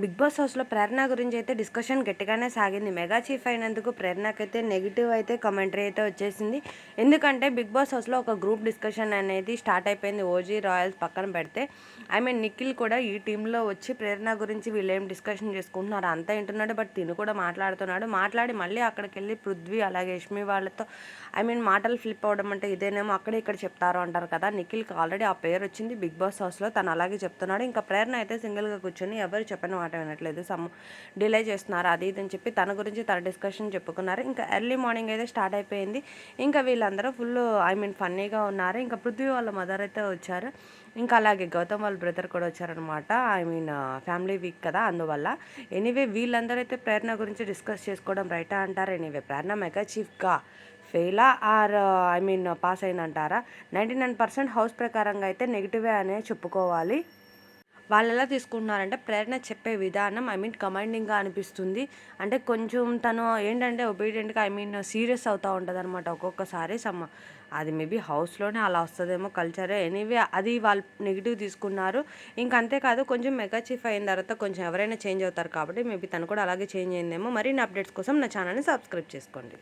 Big boss హౌస్లో ప్రేరణ గురించి అయితే డిస్కషన్ గట్టిగానే సాగింది. మెగా చీఫ్ అయినందుకు ప్రేరణకైతే నెగిటివ్ అయితే కమెంటరీ అయితే వచ్చేసింది. ఎందుకంటే బిగ్ బాస్ హౌస్లో ఒక గ్రూప్ డిస్కషన్ అనేది స్టార్ట్ అయిపోయింది ఓజీ రాయల్స్ పక్కన పెడితే. ఐ మీన్ నిఖిల్ కూడా ఈ టీంలో వచ్చి ప్రేరణ గురించి వీళ్ళు ఏం డిస్కషన్ చేసుకుంటున్నారు? అంతా వింటున్నాడు బట్ తిను కూడా మాట్లాడుతున్నాడు. మాట్లాడి మళ్ళీ అక్కడికి వెళ్ళి పృథ్వీ అలాగే యష్మి వాళ్ళతో ఐ మీన్ మాటలు ఫ్లిప్ అవ్వడం అంటే ఇదేనేమో అక్కడ ఇక్కడ చెప్తారు అంటారు కదా. నిఖిల్కి ఆల్రెడీ ఆ పేరు వచ్చింది. బిగ్ బాస్ హౌస్లో తను అలాగే చెప్తున్నాడు. ఇంకా ప్రేరణ అయితే సింగిల్గా కూర్చొని ఎవరు చెప్పిన మాట వినట్లేదు. సమ్ డిలే చేస్తున్నారు అది ఇది అని చెప్పి తన గురించి తన డిస్కషన్ చెప్పుకున్నారు. ఇంకా ఎర్లీ మార్నింగ్ అయితే స్టార్ట్ అయిపోయింది. ఇంకా వీళ్ళందరూ ఫుల్ ఐ మీన్ ఫన్నీగా ఉన్నారు. ఇంకా పృథ్వీ వాళ్ళ మదర్ అయితే వచ్చారు. ఇంకా అలాగే గౌతమ్ వాళ్ళ బ్రదర్ కూడా వచ్చారనమాట ఐ మీన్ ఫ్యామిలీ వీక్ కదా అందువల్ల. ఎనీవే వీళ్ళందరూ అయితే ప్రేరణ గురించి డిస్కస్ చేసుకోవడం రైటా అంటారు? ఎనీవే ప్రేరణ మెగా చీఫ్గా ఫెయిలా ఆర్ ఐ మీన్ పాస్ అయిందంటారా? నైంటీ నైన్ పర్సెంట్ హౌస్ ప్రకారంగా అయితే నెగిటివే అనే చెప్పుకోవాలి. వాళ్ళు ఎలా తీసుకుంటున్నారంటే ప్రేరణ చెప్పే విధానం ఐ మీన్ కమాండింగ్గా అనిపిస్తుంది. అంటే కొంచెం తను ఏంటంటే ఒబీడియంట్గా ఐ మీన్ సీరియస్ అవుతూ ఉంటుంది అనమాట ఒక్కొక్కసారి సమ్ అది మేబీ హౌస్లోనే అలా వస్తుందేమో కల్చరే ఎనీవే అది వాళ్ళు నెగిటివ్ తీసుకున్నారు. ఇంక అంతేకాదు కొంచెం మెగాచీఫ్ అయిన తర్వాత కొంచెం ఎవరైనా చేంజ్ అవుతారు కాబట్టి మేబీ తను కూడా అలాగే చేంజ్ అయిందేమో. మరిన్ని అప్డేట్స్ కోసం నా ఛానల్ని సబ్స్క్రైబ్ చేసుకోండి.